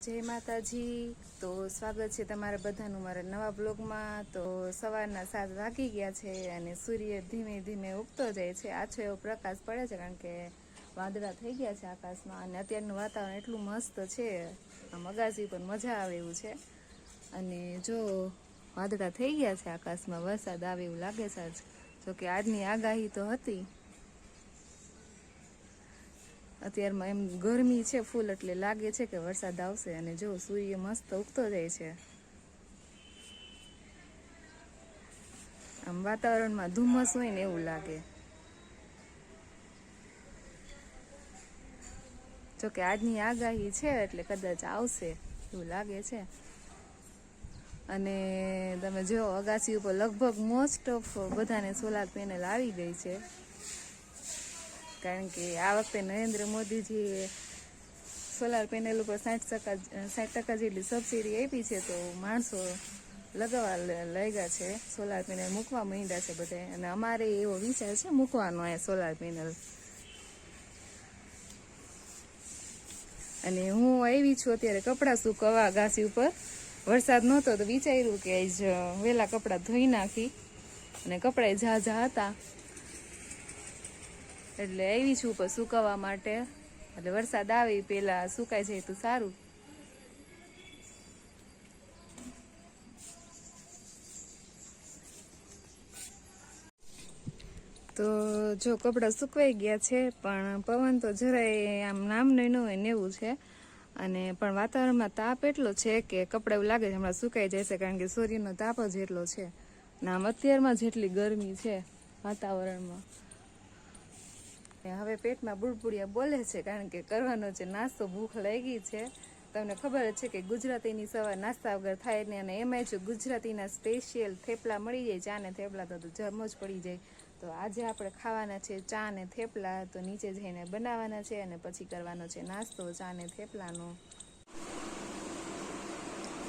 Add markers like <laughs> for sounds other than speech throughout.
જય માતાજી. તો સ્વાગત છે તમારા બધાનું મારા નવા બ્લોગમાં. તો સવારના સાત વાગી ગયા છે અને સૂર્ય ધીમે ધીમે ઉગતો જાય છે. આછો એવો પ્રકાશ પડે છે કારણ કે વાદળા થઈ ગયા છે આકાશમાં અને અત્યારનું વાતાવરણ એટલું મસ્ત છે. આમ અગાસી પણ મજા આવે એવું છે. અને જો વાદળા થઈ ગયા છે આકાશમાં, વરસાદ આવે એવું લાગે છે આજ. જોકે આજની આગાહી તો હતી. અત્યારમાં એમ ગરમી છે ફૂલ એટલે લાગે છે કે વરસાદ આવશે અને જો સૂર્ય મસ્ત ઉગતો જાય છે. આમ વાતાવરણમાં ધુમ્મસ હોય ને એવું લાગે. જો કે આજની આગાહી છે એટલે કદાચ આવશે એવું લાગે છે. અને તમે જો અગાસી ઉપર લગભગ મોસ્ટ ઓફ બધાને સોલાર પેનલ આવી ગઈ છે. કારણ કે આ વખતે નરેન્દ્ર મોદીજીએ સોલાર પેનલ ઉપર સાઠ ટકા સાઠ ટકા જેટલી સબસિડી આપી છે તો માણસો લગાવવા લાગ્યા છે. સોલાર પેનલ મૂકવા માંડ્યા છે બધા. અને અમારે એવો વિચાર છે મૂકવાનો એ સોલાર પેનલ અને હું આવી છું અત્યારે કપડાં સુકવવા ઘાસી ઉપર. વરસાદ નહોતો તો વિચાર્યું કે આજ વહેલા કપડાં ધોઈ નાખી. અને કપડાં ઝાઝા હતા. એટલે આવી છું ઉપર સુકવવા માટે. એટલે વરસાદ આવે પેલા સુકાઈ જાય તો સારું. તો જો કપડાં સુકવાઈ ગયા છે, પણ પવન તો જરાય આમ નામ ન હોય ને એવું છે. અને પણ વાતાવરણમાં તાપ એટલો છે કે કપડાં એવું લાગે છે હમણાં સુકાઈ જશે કારણ કે સૂર્યનો તાપ જ એટલો છે. ને આમ અત્યારમાં જેટલી ગરમી છે વાતાવરણમાં હવે પેટમાં બુડબુડિયા બોલે છે કારણ કે કરવાનો છે નાસ્તો ભૂખ લાગી છે. તમને ખબર છે કે ગુજરાતીની સવાર નાસ્તા વગર થાય નહીં અને એમાંય જો ગુજરાતીના સ્પેશિયલ થેપલા મળી જાય, ચા ને થેપલા તો જમો જ પડી જાય. તો આજે આપણે ખાવાના છે ચા ને થેપલા, તો નીચે જઈને બનાવવાના છે અને પછી કરવાનો છે નાસ્તો, ચા ને થેપલાનો.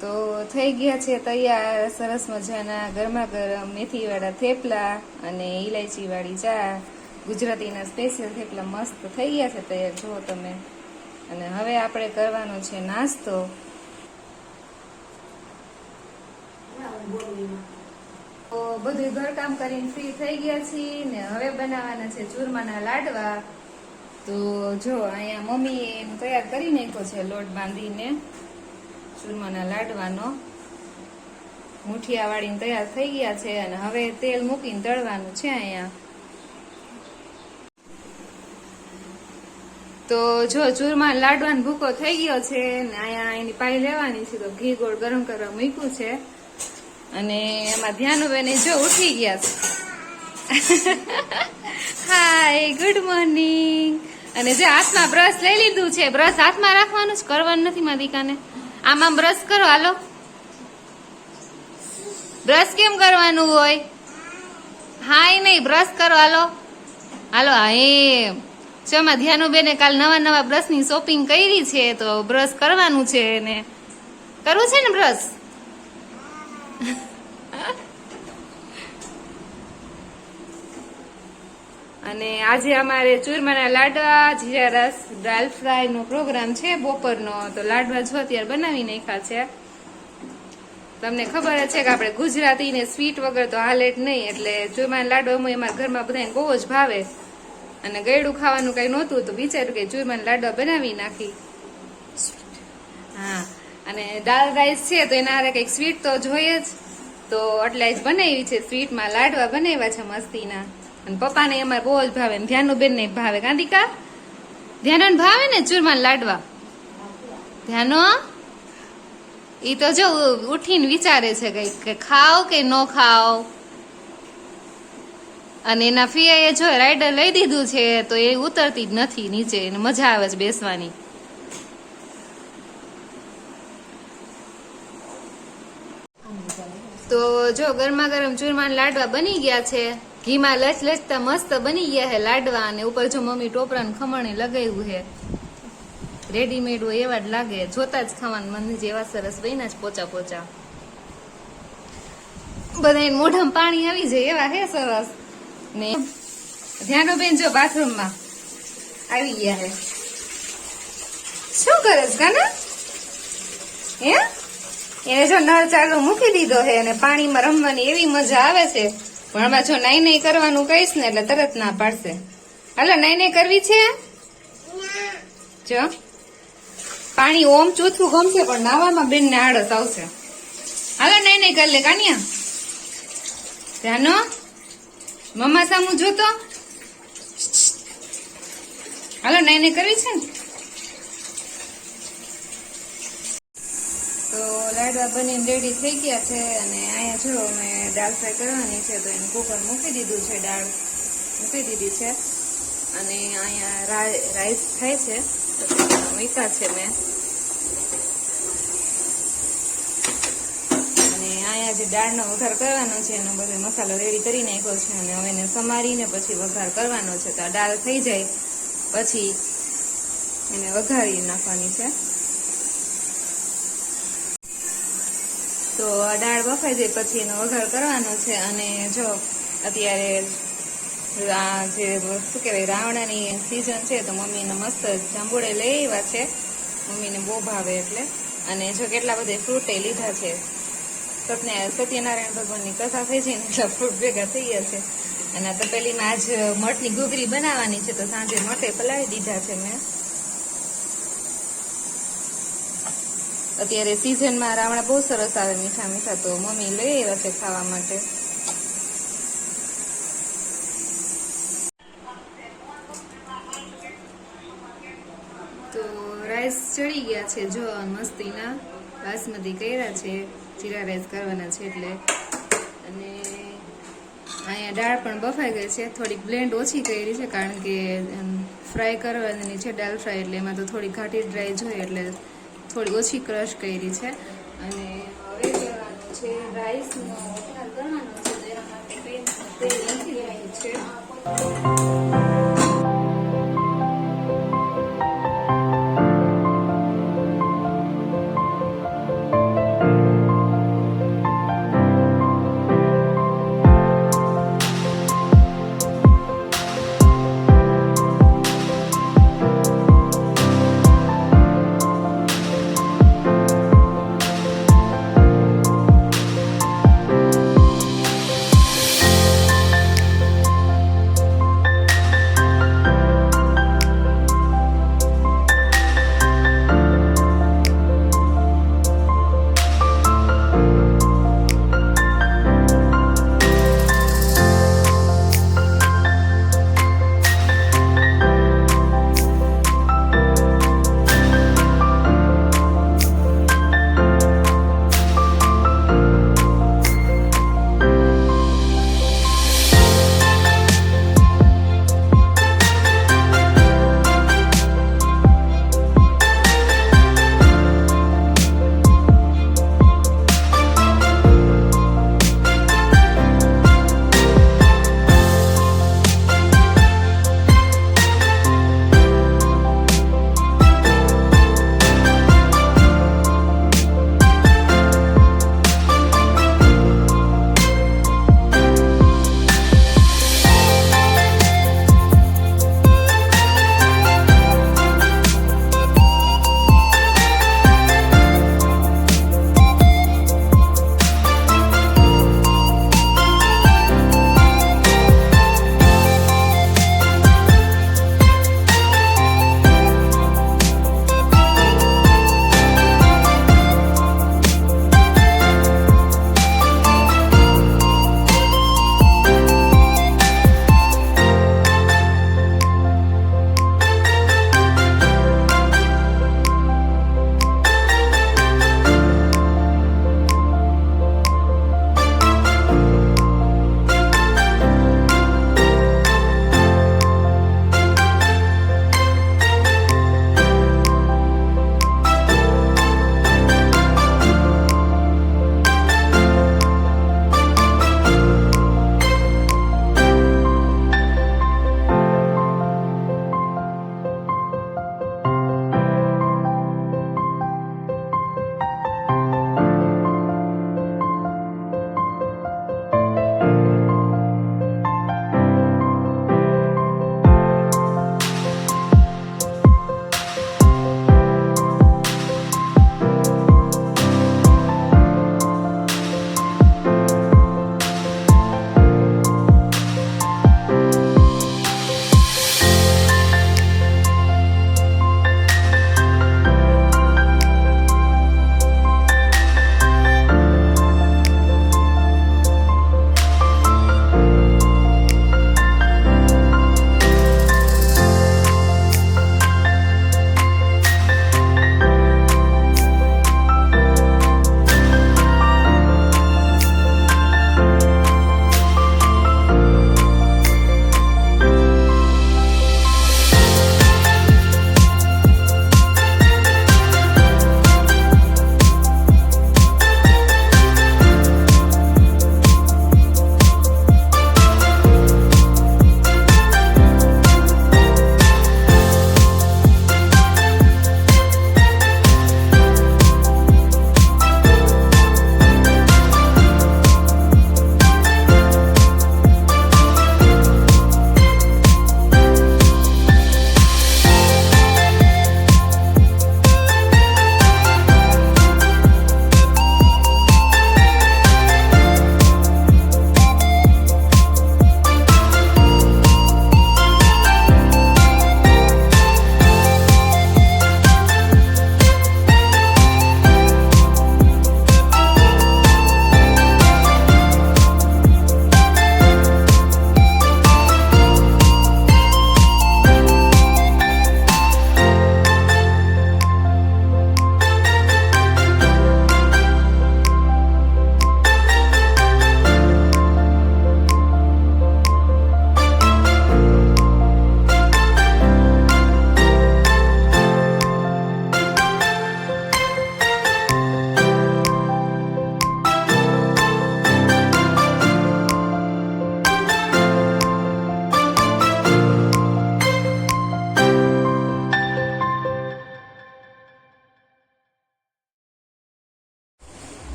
તો થઈ ગયા છે તૈયાર સરસ મજાના ગરમા ગરમ મેથીવાળા થેપલા અને ઇલાયચીવાળી ચા. ગુજરાતીના સ્પેશિયલ થેપલા મસ્ત થઈ ગયા છે તૈયાર. જુઓ તમે. અને હવે આપણે કરવાનો છે નાસ્તો. બધું ઘરકામ કરીને ફ્રી થઈ ગયા છીએ ને હવે બનાવવાના છે ચૂરમાના લાડવા. તો જો અહીંયા મમ્મીએ એનું તૈયાર કરી નાખ્યો છે લોટ બાંધીને ચૂરમાના લાડવાનો. મુઠિયા વાળીને તૈયાર થઈ ગયા છે અને હવે તેલ મૂકીને તળવાનું છે અહીંયા. તો જો ચૂરમા લાડવાનો ભૂકો થઈ ગયો છે ને અહીંયા એની પાઈ લેવાની છે, તો ઘી ગોળ ગરમ કરવા મૂક્યું છે. અને એમાં ધ્યાનુબેન જો ઉઠી ગયા છે. <laughs> હાય ગુડ મોર્નિંગ અને જે હાથમાં બ્રશ લઈ લીધું છે બ્રશ હાથમાં રાખવાનું જ કરવાનું નથી મારી આમાં બ્રશ કરો, હાલો. બ્રશ કેમ કરવાનું હોય? હાય નહીં બ્રશ કરો, હાલો. હાલો, હા, એમ. ચમાં ધ્યાનુબેને કાલ નવા નવા બ્રશની શોપિંગ કરી છે, તો બ્રશ કરવાનું છે ને કરવું છે ને બ્રશ અને આજે અમારે ચૂરમાના લાડવા, જીરા રસ, દાલ ફ્રાય નો પ્રોગ્રામ છે બપોરનો, તો લાડવા જો અત્યારે બનાવી નાખ્યા છે. તમને ખબર છે કે આપણે ગુજરાતી ને સ્વીટ વગર તો હાલે જ નહીં, એટલે ચૂરમાના લાડવા એમાં ઘરમાં બધાને બહુ જ ભાવે. અને ગળ્યું ખાવાનું કઈ નહોતું તો વિચાર્યું કે ચૂરમાના લાડવા બનાવી નાખી. હા, અને દાલ રાઈસ છે તો એના હારે કંઈક સ્વીટ તો જોઈએ જ. તો એટલે જ બનાવી છે સ્વીટમાં લાડવા બનાવ્યા છે મસ્તીના. અને પપ્પાને અમારે બહુ જ ભાવે ને ધ્યાનુબેન ને ભાવે. કાંતિકા ધ્યાનો ભાવે ને ચૂરમાન લાડવા? ધ્યાનો? ઈ તો જો ઉઠીને વિચારે છે કઈ કે ખાઓ કે ન ખાવ? અને એના ફિયાએ જો રાઈડર લઈ દીધું છે, તો એ ઉતરતી જ નથી નીચે એને મજા આવે છે બેસવાની. તો જો ગરમા ગરમ ચૂરમાન લાડવા બની ગયા છે. ઘીમાં લચ લચતા મસ્ત બની ગયા છે લાડવા અને ઉપર જો મમ્મી ટોપરાનું ખમણે લગાવ્યું છે. રેડીમેડ હોય એવા જ લાગે. જોતા જ ખાવાનું મન જેવા સરસ બન્યા જ પોચા પોચા. બધા મોઢામાં પાણી આવી જાય એવા હે સરસ. ને ધ્યાનો બેન, જો બાથરૂમમાં આવી ગયા હે શું કરે કાના? હે? એને જો નળ ચાલુ મૂકી દીધો છે અને પાણીમાં રમવાની એવી મજા આવે છે. પણ આમાં જો નાઈ નહીં કરવાનું કહીશ ને એટલે તરત ના પાડશે. હાલો, નાઈ નાઈ કરવી છે? જો. પાણી ઓમ ચોથું ગમશે પણ નાવામાં બેન ને આળસ આવશે. હાલો, નાઈ નહીં કરી લે, કાનિયા. ધ્યાનો મમ્મા સામું જોતો? હાલો, નાઈને નાઈ કરવી છે તો લાડવા બનીને રેડી થઈ ગયા છે અને અહીંયા જો મેં દાળ ફ્રાય કરવાની છે તો એને કુકર મૂકી દીધું છે, દાળ મૂકી દીધી છે. અને અહીંયા રાઈસ થાય છે. મૂક્યા છે મેં. અને અહીંયા જે દાળનો વઘાર કરવાનો છે એનો બધો મસાલો રેડી કરી નાખ્યો છે અને હવે એને સમારીને પછી વઘાર કરવાનો છે. તો દાળ થઈ જાય, પછી એને વઘારી નાખવાની છે. તો દાળ બફાઈ જાય, પછી એનો વઘાર કરવાનો છે અને જો અત્યારે આ જે શું કહેવાય, રાવણાની સિઝન છે, તો મમ્મીને મસ્ત જાંબુડે લઈ આવ્યા છે. મમ્મીને બહુ ભાવે એટલે. અને જો કેટલા બધા ફ્રૂટે લીધા છે. સત્યનારાયણ ભગવાનની કથા થઈ છે એટલા ફ્રૂટ ભેગા થઈ ગયા છે. અને તપેલીમાં આજ મઠની ઘૂઘરી બનાવવાની છે તો સાંજે મઠે પલાળી દીધા છે મેં. અત્યારે સિઝનમાં રાવણા બહુ સરસ આવે મીઠા મીઠા તો મમ્મી લઈ આવ્યા છે ખાવા માટે. તો રાઈસ ચડી ગયા છે, જો મસ્તીના બાસમતી કર્યા છે. જીરા રાઈસ કરવાના છે એટલે. અને અહીંયા દાળ પણ બફાઈ ગઈ છે. થોડીક બ્લેન્ડ ઓછી કરી છે કારણ કે ફ્રાય કરવાની છે દાળ ફ્રાય એટલે એમાં તો થોડી ઘાટી ડ્રાય જોઈએ એટલે થોડી ઓછી ક્રશ કરી છે. અને હવે છે રાઈસનો વઘાર કરવાનો છે તો એના માટે તેલ છે.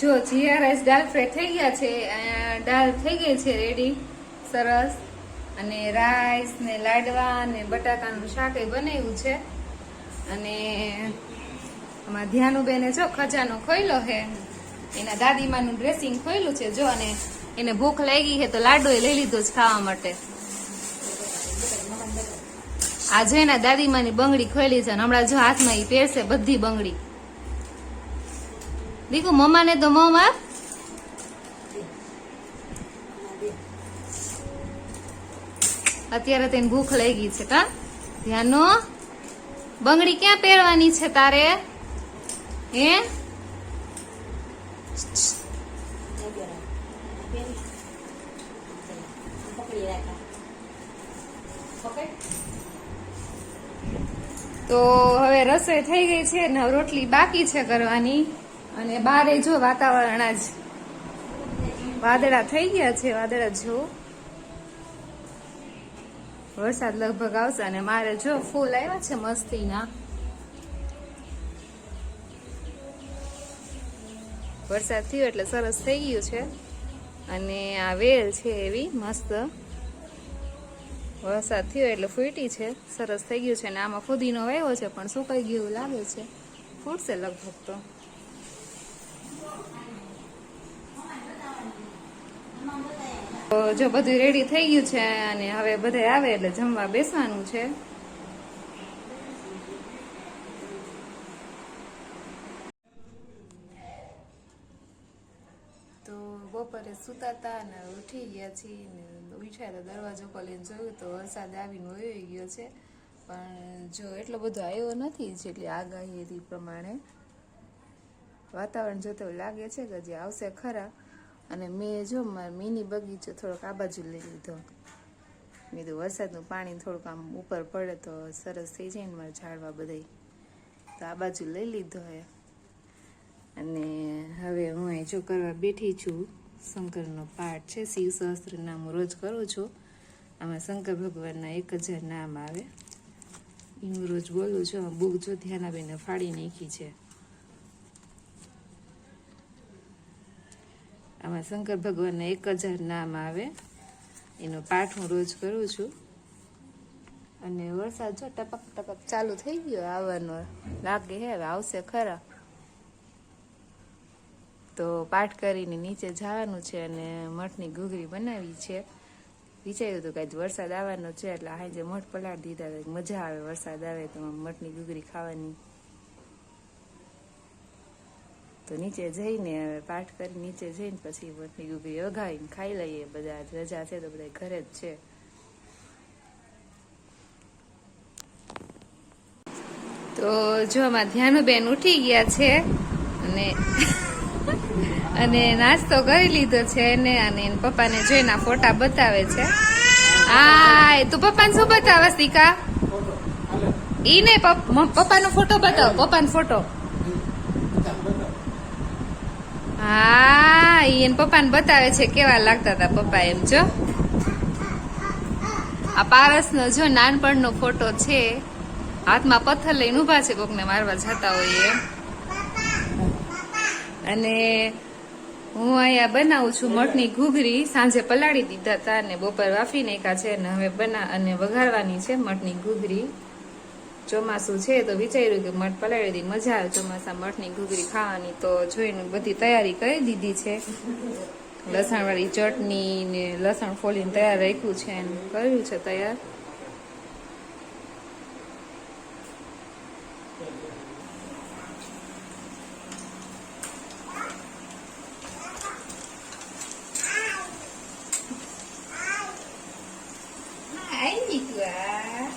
જો જીરા રાઈસ દાલ ફ્રાય થઈ ગયા છે દાળ થઈ ગઈ છે રેડી સરસ. અને રાઈસ ને લાડવા ને બટાકાનું શાક એ બનાવ્યું છે. અને આમાં ધ્યાનુબેને જો ખજાનો ખોયલો છે એના દાદીમાનું ડ્રેસિંગ ખોયલું છે, જો અને એને ભૂખ લાગી છે તો લાડુ એ લઈ લીધો જ ખાવા માટે. આજે એના દાદીમાની બંગડી ખોલી છે અને હમણાં જો હાથમાં એ પહેરશે બધી બંગડી. દીકુ, મમ્માને તો મમ્મા અત્યારે તેને ભૂખ લાગી છે, કા? ધ્યાનો બંગડી ક્યાં પહેરવાની છે તારે? હે? તો હવે રસોઈ થઈ ગઈ છે ને રોટલી બાકી છે કરવાની. અને બારે જો વાતાવરણ આજ વાદળા થઈ ગયા છે, વાદળા જો. વરસાદ લગભગ આવશે અને મારે જો ફૂલ આવ્યા છે મસ્તીના. વરસાદ થયો એટલે સરસ થઈ ગયું છે. અને આ વેલ છે એવી, મસ્ત. વરસાદ થયો એટલે ફૂટી છે, સરસ થઈ ગયું છે. અને આમાં ફુદીનો વાવ્યો છે, પણ સુકાઈ ગયું લાગે છે. ફૂટશે લગભગ તો. જો બધું રેડી થઈ ગયું છે અને હવે બધે આવે એટલે જમવા બેસવાનું છે. તો બપોરે સુતા હતા અને ઉઠી ગયા છીએ ઉઠ્યા તો દરવાજો ખોલીને જોયું તો વરસાદ આવીને વયો ગયો છે. પણ જો એટલો બધો આવ્યો નથી જેટલી આગાહી હતી પ્રમાણે. વાતાવરણ જોતો લાગે છે કે જે આવશે ખરા. અને મેં જો મારે મિની બગીચો થોડોક આ બાજુ લઈ લીધો. મેં તો વરસાદનું પાણી થોડુંક આમ ઉપર પડે તો સરસ થઈ જાય ને મારે ઝાડવા બધાય. તો આ બાજુ લઈ લીધો હે. અને હવે હું એ જો કરવા બેઠી છું. શંકરનો પાઠ છે, શિવ સહસ્ત્ર નામ હું રોજ કરું છું. આમાં શંકર ભગવાનના એક હજાર નામ આવે. એનું રોજ બોલું છું. બુક જો ધ્યાનાબેને ફાડી નાખી છે. આમાં શંકર ભગવાનના એક હજાર નામ આવે. એનો પાઠ હું રોજ કરું છું. અને વરસાદ જો ટપક ટપક ચાલુ થઈ ગયો આવવાનો. લાગે હે હવે આવશે ખરા. તો પાઠ કરીને નીચે જવાનું છે અને મઠની ઘૂઘરી બનાવી છે. વિચાર્યું હતું કે આજ વરસાદ આવવાનો છે એટલે આજે મઠ પલાળી દીધા મજા આવે વરસાદ આવે તો મઠની ઘૂઘરી ખાવાની. તો નીચે જઈને હવે પાઠ કરી નીચે જઈને પછી મઠની ઘૂઘરી વઘાવીને ખાઈ લઈએ. બધા રજા છે તો બધા ઘરે જ છે. તો જો આમાં ધ્યાનુબેન ઉઠી ગયા છે અને <laughs> અને નાસ્તો કરી લીધો છે એને અને એના પપ્પાને જોઈને ફોટા બતાવે છે. હા તું પપ્પાને શું બતાવે દીકા? ઈ ને પપ્પાનો ફોટો બતાવો પપ્પાનો ફોટો. હા એને પપ્પાને બતાવે છે, કેવા લાગતા હતા પપ્પા એમ, જો. આ પારસનો જો નાનપણનો ફોટો છે, હાથમાં પથ્થર લઈને ઊભા છે કોકને મારવા જતા હોય એમ. અને હું અહીંયા બનાવું છું મઠની ઘૂઘરી, સાંજે પલાળી દીધા હતા અને બપોર વાફી નાખ્યા છે, અને હવે બના, અને વઘારવાની છે મઠની ઘૂઘરી. ચોમાસું છે તો વિચાર્યું કે મઠ પલાવી દીધી મજા આવે ચોમાસા મઠની ઘૂઘરી ખાવાની તો જોઈને બધી તૈયારી કરી દીધી છે લસણવાળી ચટણી ને લસણ ફોલીને તૈયાર રાખ્યું છે અને કર્યું છે તૈયાર Ai, Nicolas.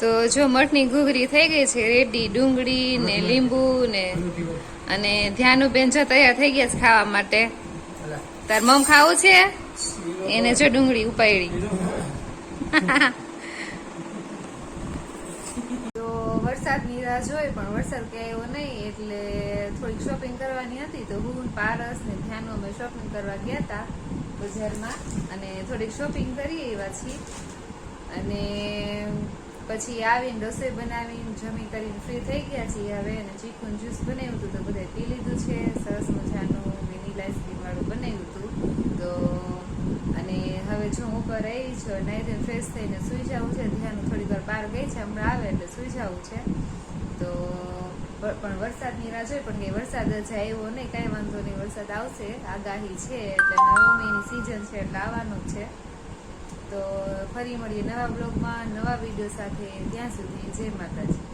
તો જો મઠની ઘૂઘરી થઈ ગઈ છે રેડી ડુંગળી ને લીંબુ ને અને ધ્યાનુબેન જો તૈયાર થઈ ગયા છે ખાવા માટે. તાર મમ ખાવું છે? એને જો ડુંગળી ઉપાડી. <laughs> તો વરસાદની રાહ જોઈ પણ વરસાદ ક્યાંય એવો નહીં એટલે થોડીક શોપિંગ કરવાની હતી તો હું પારસ ને ધ્યાનુ અમે શોપિંગ કરવા ગયા હતા બજારમાં. અને થોડીક શોપિંગ કરી એવા છીએ. અને પછી આવીને રસોઈ બનાવીને, જમી કરીને ફ્રી થઈ ગયા છીએ હવે અને ચીકુન જ્યુસ બનાવ્યું હતું તો બધાએ પી લીધું છે. સરસ મજાનું વેનીલા આઈસ્ક્રીમ વાળું બનાવ્યું હતું. તો અને હવે જો હું ઉપર આવી છું, નાઈ ફ્રેશ થઈને સુઈ જવું છે. ધ્યાન થોડીક વાર બહાર ગઈ છે, હમણાં આવે એટલે સુઈ જવું છે. તો પણ વરસાદની રાહ જોઈ, પણ કે વરસાદ જ આવ્યો નહીં, કાંઈ વાંધો નહીં, વરસાદ આવશે, આગાહી છે, એટલે નવમીની સિઝન છે, એટલે આવવાનું છે. તો ફરી મળીએ નવા બ્લોગમાં નવા વીડિયો સાથે. ત્યાં સુધી જય માતાજી.